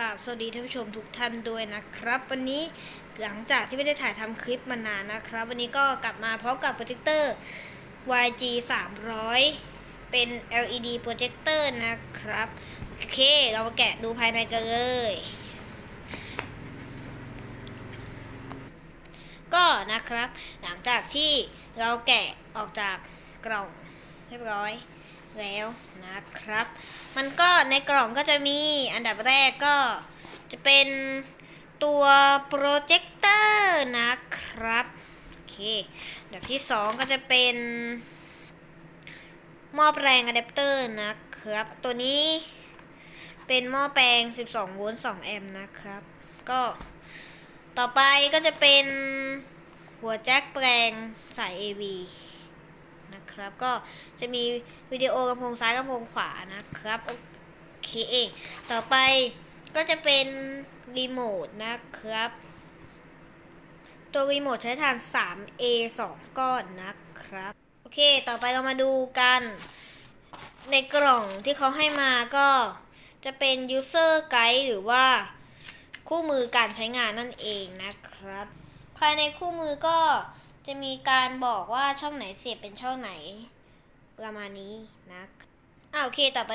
ราบสวัสดีท่านผู้ชมทุกท่านด้วยนะครับ วันนี้หลังจากที่ไม่ได้ถ่ายทำคลิปมานานนะครับ วันนี้ก็กลับมาพร้อมกับโปรเจคเตอร์ YG 300 เป็น LED โปรเจคเตอร์นะครับ โอเค เรามาแกะดูภายในกันเลย ก็นะครับ หลังจากที่เราแกะออกจากกล่องเรียบร้อย แล้วนะครับ มันก็ในกล่องก็จะมีอันดับแรกก็จะเป็นตัวโปรเจคเตอร์นะครับ โอเคอันดับที่สองก็จะเป็นหม้อแปลงอะแดปเตอร์นะครับ ตัวนี้เป็นหม้อแปลง 12 โวลต์ 2 แอมป์นะครับ ก็ต่อไปก็จะเป็นหัวแจ็คแปลงสาย AV นะครับ ก็จะมีวิดีโอกำโพงซ้ายกำโพงขวานะครับโอเคต่อไปก็จะเป็นรีโมทนะครับ ตัวรีโมทใช้ฐาน 3A 2 ก้อนนะครับ โอเค ต่อไปเรามาดูกัน ในกล่องที่เขาให้มาก็จะเป็น user guide หรือว่าคู่มือการใช้งานนั่นเองนะครับ ภายในคู่มือก็ จะมีการบอกว่าช่องไหนเสียบเป็นช่องไหน ประมาณนี้นะอ่าโอเคต่อไป